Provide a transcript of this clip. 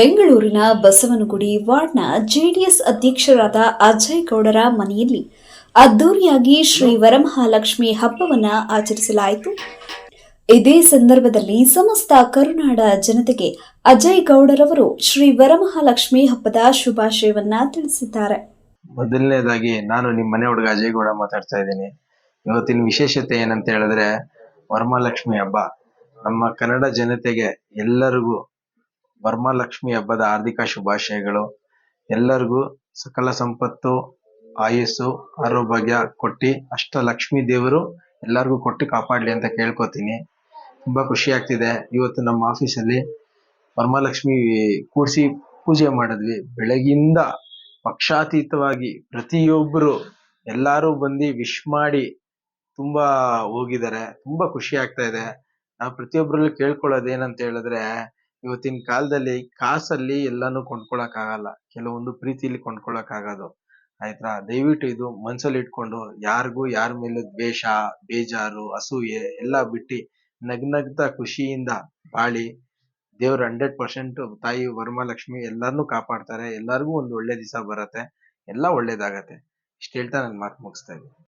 ಬೆಂಗಳೂರಿನ ಬಸವನಗುಡಿ ವಾರ್ಡ್ನ ಜೆಡಿಎಸ್ ಅಧ್ಯಕ್ಷರಾದ ಅಜಯ್ ಗೌಡರ ಮನೆಯಲ್ಲಿ ಅದ್ದೂರಿಯಾಗಿ ಶ್ರೀ ವರಮಹಾಲಕ್ಷ್ಮಿ ಹಬ್ಬವನ್ನ ಆಚರಿಸಲಾಯಿತು. ಇದೇ ಸಂದರ್ಭದಲ್ಲಿ ಸಮಸ್ತ ಕರುನಾಡ ಜನತೆಗೆ ಅಜಯ್ ಗೌಡರವರು ಶ್ರೀ ವರಮಹಾಲಕ್ಷ್ಮಿ ಹಬ್ಬದ ಶುಭಾಶಯವನ್ನ ತಿಳಿಸಿದ್ದಾರೆ. ಮೊದಲನೇದಾಗಿ ನಾನು ನಿಮ್ಮ ಮನೆ ಹುಡುಗ ಅಜಯ್ ಗೌಡ ಮಾತಾಡ್ತಾ ಇದ್ದೀನಿ. ಇವತ್ತಿನ ವಿಶೇಷತೆ ಏನಂತ ಹೇಳಿದ್ರೆ ವರಮಹಾಲಕ್ಷ್ಮಿ ಹಬ್ಬ ನಮ್ಮ ಕನ್ನಡ ಜನತೆಗೆ ಎಲ್ಲರಿಗೂ ವರಮಹಾಲಕ್ಷ್ಮಿ ಹಬ್ಬದ ಹಾರ್ದಿಕ ಶುಭಾಶಯಗಳು. ಎಲ್ಲರಿಗೂ ಸಕಲ ಸಂಪತ್ತು, ಆಯಸ್ಸು, ಆರೋಗ್ಯ ಕೊಟ್ಟಿ ಅಷ್ಟ ಲಕ್ಷ್ಮಿ ದೇವರು ಎಲ್ಲರಿಗೂ ಕೊಟ್ಟು ಕಾಪಾಡ್ಲಿ ಅಂತ ಕೇಳ್ಕೊತೀನಿ. ತುಂಬಾ ಖುಷಿ ಆಗ್ತಿದೆ. ಇವತ್ತು ನಮ್ಮ ಆಫೀಸಲ್ಲಿ ವರಮಹಾಲಕ್ಷ್ಮಿ ಕೂಡಿಸಿ ಪೂಜೆ ಮಾಡಿದ್ವಿ. ಬೆಳಗಿಂದ ಪಕ್ಷಾತೀತವಾಗಿ ಪ್ರತಿಯೊಬ್ಬರು ಎಲ್ಲರೂ ಬಂದು ವಿಶ್ ಮಾಡಿ ತುಂಬಾ ಹೋಗಿದ್ದಾರೆ. ತುಂಬಾ ಖುಷಿ ಆಗ್ತಾ ಇದೆ. ನಾವು ಪ್ರತಿಯೊಬ್ಬರಲ್ಲಿ ಕೇಳ್ಕೊಳ್ಳೋದು ಏನಂತ ಹೇಳಿದ್ರೆ ಇವತ್ತಿನ ಕಾಲದಲ್ಲಿ ಕಾಸಲ್ಲಿ ಎಲ್ಲಾನು ಕೊಂಡ್ಕೊಳಕ್ ಆಗಲ್ಲ ಕೆಲವೊಂದು ಪ್ರೀತಿಲಿ ಕೊಂಡ್ಕೊಳಕ್ ಆಗೋದು ಆಯ್ತಾ ದಯವಿಟ್ಟು ಇದು ಮನ್ಸಲ್ಲಿ ಇಟ್ಕೊಂಡು ಯಾರಿಗೂ ಯಾರ ಮೇಲೆ ದ್ವೇಷ, ಬೇಜಾರು, ಅಸೂಯೆ ಎಲ್ಲ ಬಿಟ್ಟು ನಗ್ನಗ್ತಾ ಖುಷಿಯಿಂದ ಬಾಳಿ ದೇವ್ರ ಹಂಡ್ರೆಡ್ ಪರ್ಸೆಂಟ್ ತಾಯಿ ವರಮಹಾಲಕ್ಷ್ಮಿ ಎಲ್ಲಾರ್ನು ಕಾಪಾಡ್ತಾರೆ. ಎಲ್ಲಾರ್ಗೂ ಒಂದು ಒಳ್ಳೆ ದಿವಸ ಬರತ್ತೆ. ಎಲ್ಲ ಒಳ್ಳೇದಾಗತ್ತೆ. ಇಷ್ಟ ಹೇಳ್ತಾ ನನ್ನ ಮಾತು ಮುಗಿಸ್ತಾ ಇದ್ದೀನಿ.